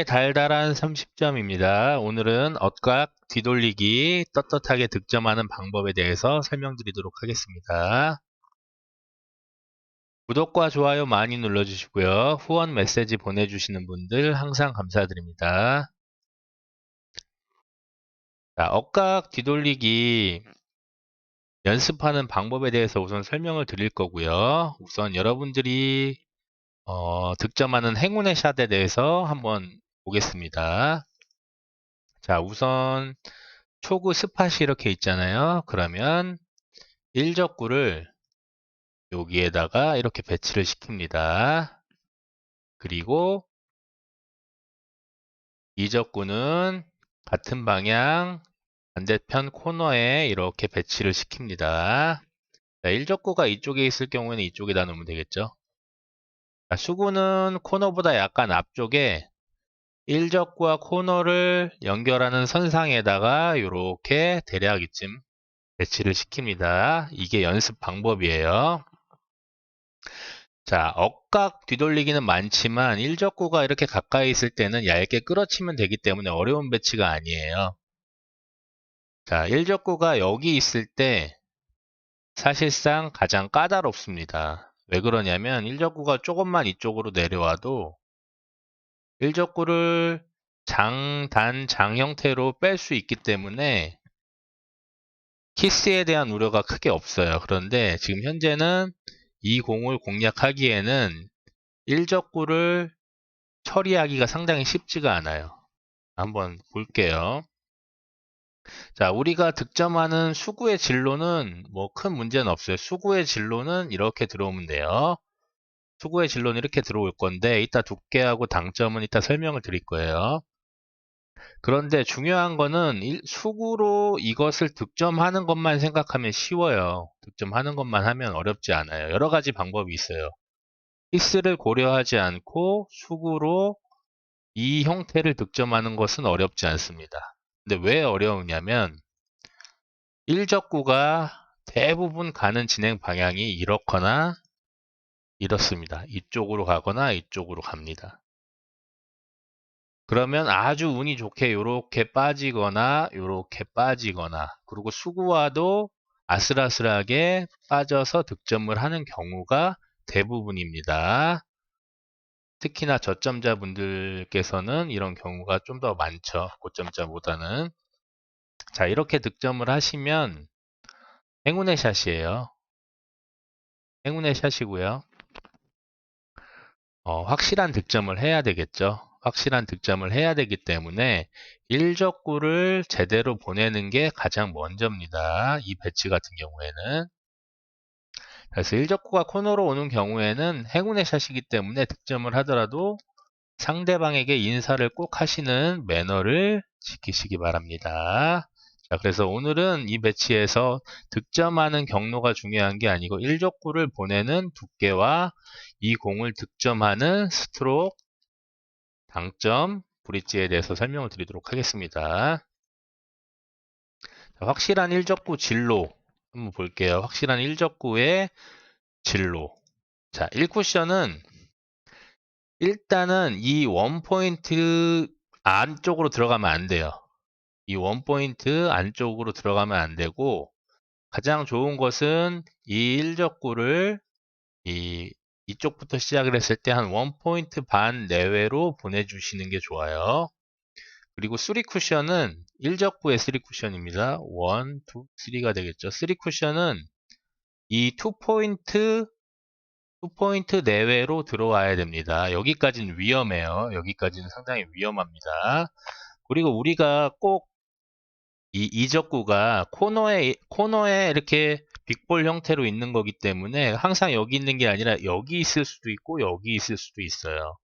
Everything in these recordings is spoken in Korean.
네, 달달한 30점입니다. 오늘은 엇각 뒤돌리기 떳떳하게 득점하는 방법에 대해서 설명드리도록 하겠습니다. 구독과 좋아요 많이 눌러주시고요. 후원 메시지 보내주시는 분들 항상 감사드립니다. 자, 엇각 뒤돌리기 연습하는 방법에 대해서 우선 설명을 드릴 거고요. 우선 여러분들이 어, 득점하는 행운의 샷에 대해서 한번 보겠습니다. 자, 우선 초구 스팟이 이렇게 있잖아요. 그러면 1적구를 여기에다가 이렇게 배치를 시킵니다. 그리고 2적구는 같은 방향 반대편 코너에 이렇게 배치를 시킵니다. 자, 1적구가 이쪽에 있을 경우에는 이쪽에다 놓으면 되겠죠. 자, 수구는 코너보다 약간 앞쪽에 1적과 코너를 연결하는 선상에다가 이렇게 대략 이쯤 배치를 시킵니다. 이게 연습 방법이에요. 자, 억각 뒤돌리기는 많지만 1적구가 이렇게 가까이 있을 때는 얇게 끌어치면 되기 때문에 어려운 배치가 아니에요. 자, 1적구가 여기 있을 때 사실상 가장 까다롭습니다. 왜 그러냐면 1적구가 조금만 이쪽으로 내려와도 1적구를 장, 단, 장 형태로 뺄 수 있기 때문에 키스에 대한 우려가 크게 없어요. 그런데 지금 현재는 이 공을 공략하기에는 1적구를 처리하기가 상당히 쉽지가 않아요. 한번 볼게요. 자, 우리가 득점하는 수구의 진로는 뭐 큰 문제는 없어요. 수구의 진로는 이렇게 들어오면 돼요. 수구의 진로는 이렇게 들어올 건데 이따 두께하고 당점은 이따 설명을 드릴 거예요. 그런데 중요한 거는 수구로 이것을 득점하는 것만 생각하면 쉬워요. 득점하는 것만 하면 어렵지 않아요. 여러 가지 방법이 있어요. 히스를 고려하지 않고 수구로 이 형태를 득점하는 것은 어렵지 않습니다. 근데 왜 어려우냐면 1적구가 대부분 가는 진행 방향이 이렇거나 이렇습니다. 이쪽으로 가거나 이쪽으로 갑니다. 그러면 아주 운이 좋게 이렇게 빠지거나 이렇게 빠지거나 그리고 수구와도 아슬아슬하게 빠져서 득점을 하는 경우가 대부분입니다. 특히나 저점자 분들께서는 이런 경우가 좀 더 많죠. 고점자보다는. 자, 이렇게 득점을 하시면 행운의 샷이에요. 행운의 샷이고요. 어, 확실한 득점을 해야 되겠죠. 확실한 득점을 해야 되기 때문에 1적구를 제대로 보내는 게 가장 먼저입니다. 이 배치 같은 경우에는. 그래서 1적구가 코너로 오는 경우에는 행운의 샷이기 때문에 득점을 하더라도 상대방에게 인사를 꼭 하시는 매너를 지키시기 바랍니다. 자, 그래서 오늘은 이 배치에서 득점하는 경로가 중요한 게 아니고 1적구를 보내는 두께와 이 공을 득점하는 스트로크, 당점, 브릿지에 대해서 설명을 드리도록 하겠습니다. 자, 확실한 1적구 진로 한번 볼게요. 확실한 1적구의 진로. 자, 1쿠션은 일단은 이 원포인트 안쪽으로 들어가면 안 돼요. 이 원포인트 안쪽으로 들어가면 안 되고 가장 좋은 것은 이 1적구를 이 이쪽부터 시작을 했을 때 한 원포인트 반 내외로 보내주시는 게 좋아요. 그리고 3 쿠션은 1적구의 3 쿠션입니다. 1, 2, 3가 되겠죠. 3 쿠션은 이 2포인트 2포인트 내외로 들어와야 됩니다. 여기까지는 위험해요. 여기까지는 상당히 위험합니다. 그리고 우리가 꼭 이 이적구가 코너에 코너에 이렇게 빅볼 형태로 있는 거기 때문에 항상 여기 있는 게 아니라 여기 있을 수도 있고 여기 있을 수도 있어요.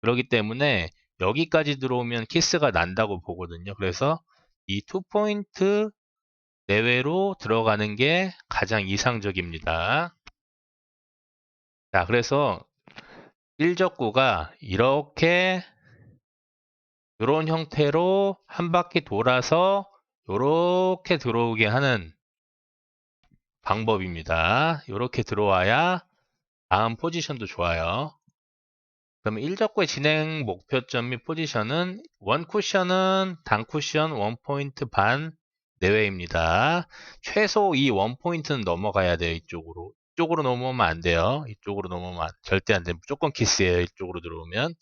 그렇기 때문에 여기까지 들어오면 키스가 난다고 보거든요. 그래서 이 투포인트 내외로 들어가는 게 가장 이상적입니다. 자, 그래서 1적구가 이렇게 이런 형태로 한 바퀴 돌아서 이렇게 들어오게 하는 방법입니다. 이렇게 들어와야 다음 포지션도 좋아요. 그러면 1적구의 진행 목표점 및 포지션은 원 쿠션은 단 쿠션 원 포인트 반 내외입니다. 최소 이원 포인트는 넘어가야 돼요. 이쪽으로. 이쪽으로 넘어오면 안 돼요. 이쪽으로 넘어오면 안- 절대 안 돼요. 무조건 키스예요. 이쪽으로 들어오면.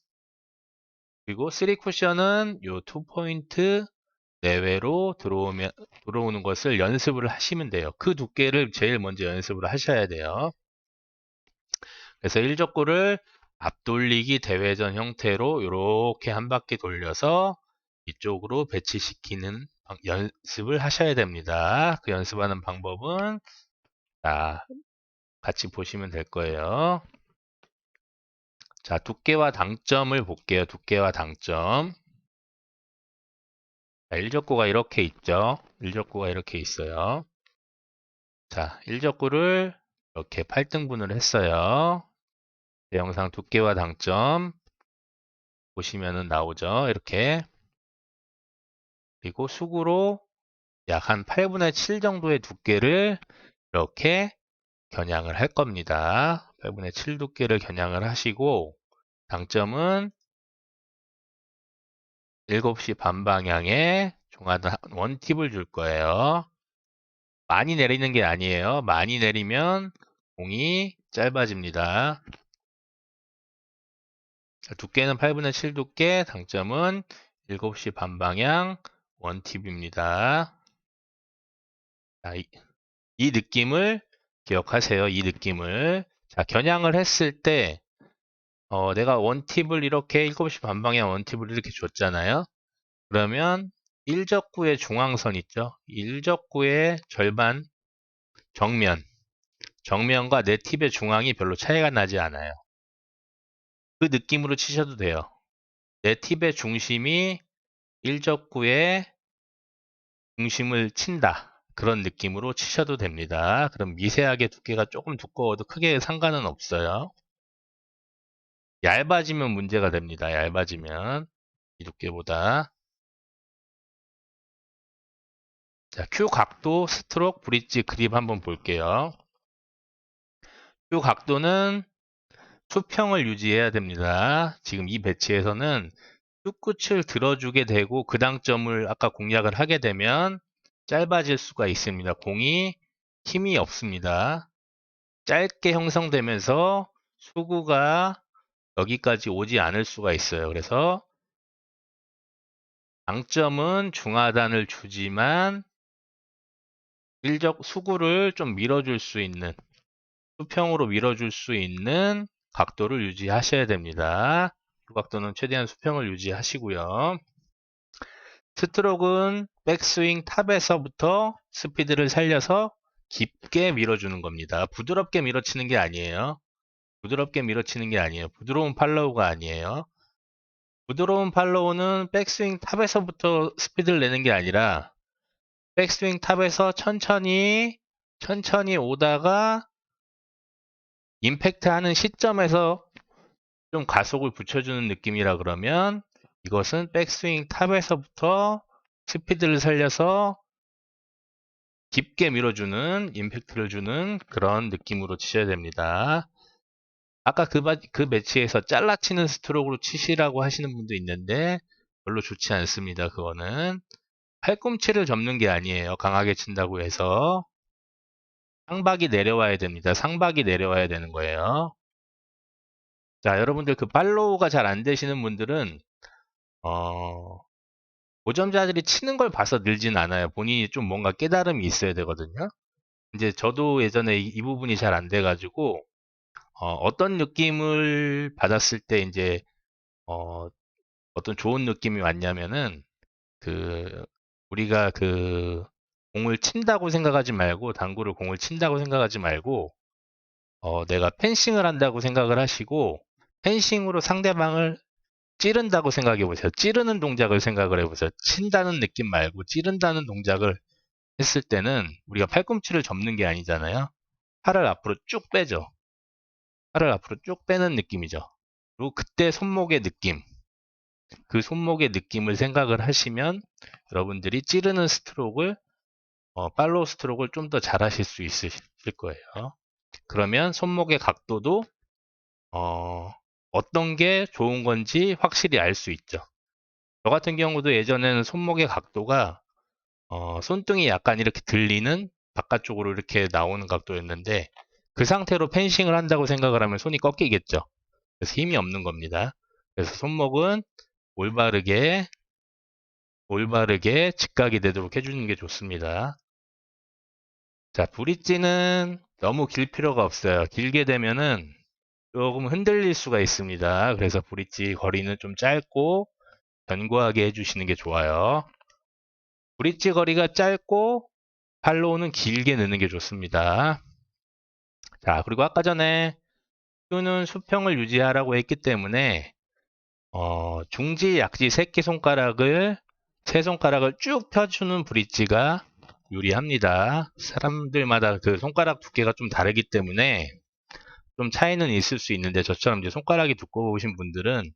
그리고 3 쿠션은 요 2 포인트 내외로 들어오면 들어오는 것을 연습을 하시면 돼요. 그 두께를 제일 먼저 연습을 하셔야 돼요. 그래서 1적구를 앞돌리기 대회전 형태로 이렇게 한 바퀴 돌려서 이쪽으로 배치시키는 방- 연습을 하셔야 됩니다. 그 연습하는 방법은 자, 같이 보시면 될 거예요. 자, 두께와 당점을 볼게요. 두께와 당점. 자, 1적구가 이렇게 있죠. 1적구가 이렇게 있어요. 자, 1적구를 이렇게 8등분을 했어요. 네, 영상 두께와 당점 보시면은 나오죠. 이렇게. 그리고 수구로 약 한 8분의 7 정도의 두께를 이렇게 겨냥을 할 겁니다. 8분의 7 두께를 겨냥을 하시고 당점은 7시 반 방향에 종하단 원팁을 줄 거예요. 많이 내리는 게 아니에요. 많이 내리면 공이 짧아집니다. 자, 두께는 8분의 7 두께, 당점은 7시 반 방향 원팁입니다. 자, 이, 이 느낌을 기억하세요. 이 느낌을. 자, 겨냥을 했을 때, 어, 내가 원팁을 이렇게 7시 반 방향 원팁을 이렇게 줬잖아요. 그러면 1적구의 중앙선 있죠? 1적구의 절반, 정면. 정면과 내 팁의 중앙이 별로 차이가 나지 않아요. 그 느낌으로 치셔도 돼요. 내 팁의 중심이 1적구의 중심을 친다. 그런 느낌으로 치셔도 됩니다. 그럼 미세하게 두께가 조금 두꺼워도 크게 상관은 없어요. 얇아지면 문제가 됩니다. 얇아지면 이 두께보다 자, 큐 각도, 스트로크, 브릿지, 그립 한번 볼게요. 큐 각도는 수평을 유지해야 됩니다. 지금 이 배치에서는 큐끝을 들어주게 되고 그 당점을 아까 공략을 하게 되면 짧아질 수가 있습니다. 공이 힘이 없습니다. 짧게 형성되면서 수구가 여기까지 오지 않을 수가 있어요. 그래서 당점은 중하단을 주지만 일적 수구를 좀 밀어줄 수 있는 수평으로 밀어줄 수 있는 각도를 유지하셔야 됩니다. 이 각도는 최대한 수평을 유지하시고요. 스트로크는 백스윙 탑에서부터 스피드를 살려서 깊게 밀어주는 겁니다. 부드럽게 밀어치는 게 아니에요. 부드럽게 밀어치는 게 아니에요. 부드러운 팔로우가 아니에요. 부드러운 팔로우는 백스윙 탑에서부터 스피드를 내는 게 아니라 백스윙 탑에서 천천히 천천히 오다가 임팩트 하는 시점에서 좀 가속을 붙여주는 느낌이라 그러면 이것은 백스윙 탑에서부터 스피드를 살려서 깊게 밀어주는 임팩트를 주는 그런 느낌으로 치셔야 됩니다. 아까 그, 바- 그 매치에서 잘라치는 스트로크로 치시라고 하시는 분도 있는데 별로 좋지 않습니다. 그거는 팔꿈치를 접는 게 아니에요. 강하게 친다고 해서 상박이 내려와야 됩니다. 상박이 내려와야 되는 거예요. 자, 여러분들 그 팔로우가 잘 안 되시는 분들은 어, 고점자들이 치는 걸 봐서 늘진 않아요. 본인이 좀 뭔가 깨달음이 있어야 되거든요. 이제 저도 예전에 이, 이 부분이 잘 안 돼가지고 어, 떤 느낌을 받았을 때 이제 어, 어떤 좋은 느낌이 왔냐면은 그 우리가 그 공을 친다고 생각하지 말고 당구를 공을 친다고 생각하지 말고 어, 내가 펜싱을 한다고 생각을 하시고 펜싱으로 상대방을 찌른다고 생각해 보세요. 찌르는 동작을 생각을 해 보세요. 친다는 느낌 말고 찌른다는 동작을 했을 때는 우리가 팔꿈치를 접는 게 아니잖아요. 팔을 앞으로 쭉 빼죠. 팔을 앞으로 쭉 빼는 느낌이죠. 그리고 그때 손목의 느낌, 그 손목의 느낌을 생각을 하시면 여러분들이 찌르는 스트로크를 어, 팔로우 스트로크를 좀더 잘하실 수 있으실 거예요. 그러면 손목의 각도도 어, 어떤 게 좋은 건지 확실히 알 수 있죠. 저 같은 경우도 예전에는 손목의 각도가 어, 손등이 약간 이렇게 들리는 바깥쪽으로 이렇게 나오는 각도였는데 그 상태로 펜싱을 한다고 생각을 하면 손이 꺾이겠죠. 그래서 힘이 없는 겁니다. 그래서 손목은 올바르게 올바르게 직각이 되도록 해주는 게 좋습니다. 자, 브릿지는 너무 길 필요가 없어요. 길게 되면은 조금 흔들릴 수가 있습니다. 그래서 브릿지 거리는 좀 짧고 견고하게 해주시는 게 좋아요. 브릿지 거리가 짧고 팔로우는 길게 넣는 게 좋습니다. 자, 그리고 아까 전에 큐는 수평을 유지하라고 했기 때문에 어, 중지, 약지, 새끼손가락을 세 손가락을 쭉 펴주는 브릿지가 유리합니다. 사람들마다 그 손가락 두께가 좀 다르기 때문에 좀 차이는 있을 수 있는데 저처럼 이제 손가락이 두꺼우신 분들은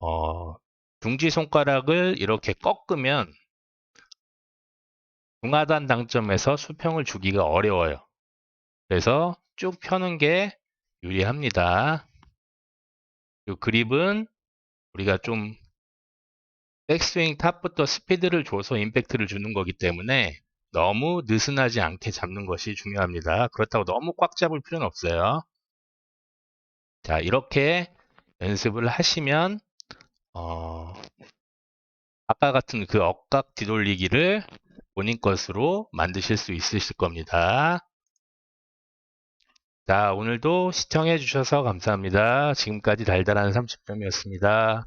어, 중지 손가락을 이렇게 꺾으면 중하단 당점에서 수평을 주기가 어려워요. 그래서 쭉 펴는 게 유리합니다. 이 그립은 우리가 좀 백스윙 탑부터 스피드를 줘서 임팩트를 주는 거기 때문에 너무 느슨하지 않게 잡는 것이 중요합니다. 그렇다고 너무 꽉 잡을 필요는 없어요. 자, 이렇게 연습을 하시면 어, 아까 같은 그 억각 뒤돌리기를 본인 것으로 만드실 수 있으실 겁니다. 자, 오늘도 시청해 주셔서 감사합니다. 지금까지 달달한 30점이었습니다.